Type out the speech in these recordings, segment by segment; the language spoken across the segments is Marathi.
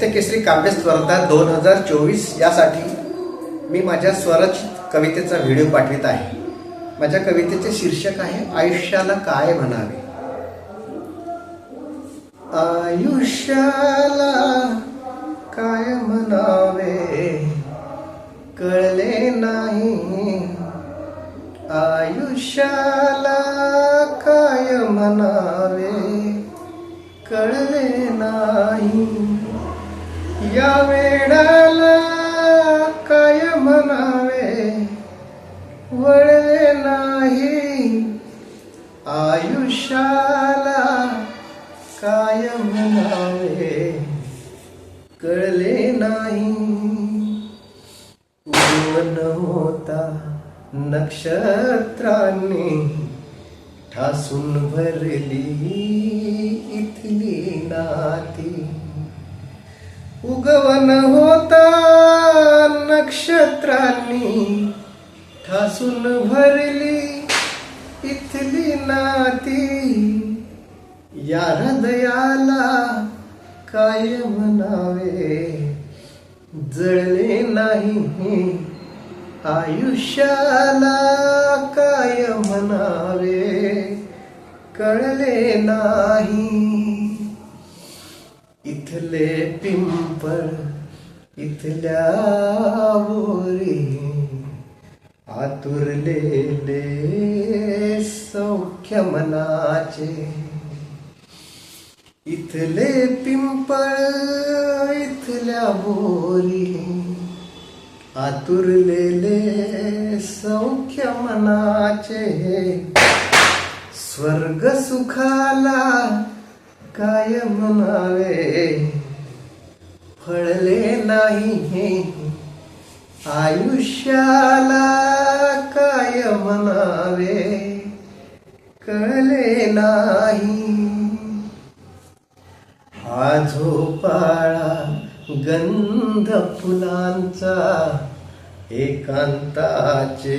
साहित्य काव्य स्पर्धा दोन हजार चोवीस यासाठी मी माझ्या स्वरचित कवितेचा व्हिडिओ पाठवित आहे. माझ्या कवितेचे शीर्षक आहे आयुष्याला काय म्हणावे? आयुष्याला काय म्हणावे? कळले नाही. आयुष्याला काय म्हणावे? कळले नाही. या वेळाला काय म्हणावे? वळले नाही. आयुष्याला काय म्हणावे? कळले नाही. ऊन होता नक्षत्रांनी ठासून भरली इथली नाती. उगवन होता नक्षत्रांनी. ठासून भरली इथली नाती. या हृदयाला काय म्हणावे जळले नाही आयुष्याला काय म्हणावे कळले नाही इथले पिंपळ इथल्या बोरी आतुरलेले सौख्य मनाचे इथले पिंपळ इथल्या बोरी आतुरलेले सौख्य मनाचे स्वर्ग सुखाला काय म्हणावे फळले नाही आयुष्याला काय म्हणावे कळले नाही. हा झोपाळा गंध फुलांचा एकांताचे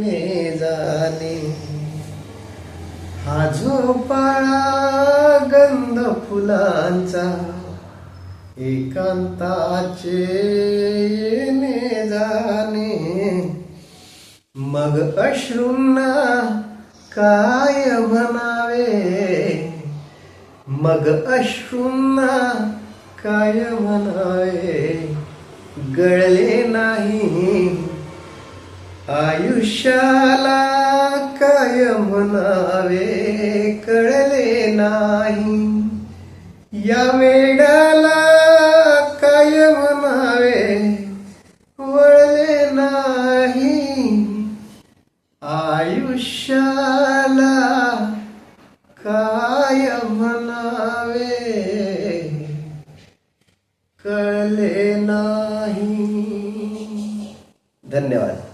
ने जाणे फुलांचा एकांताचे ने जाणे. मग अश्रूंना काय म्हणावे? मग अश्रूंना काय म्हणावे? गळले नाही. आयुष्याला काय म्हणावे? कळले नाही. या वेड्याला काय म्हणावे? वळले नाही. आयुष्याला काय म्हणावे? कळले नाही. धन्यवाद.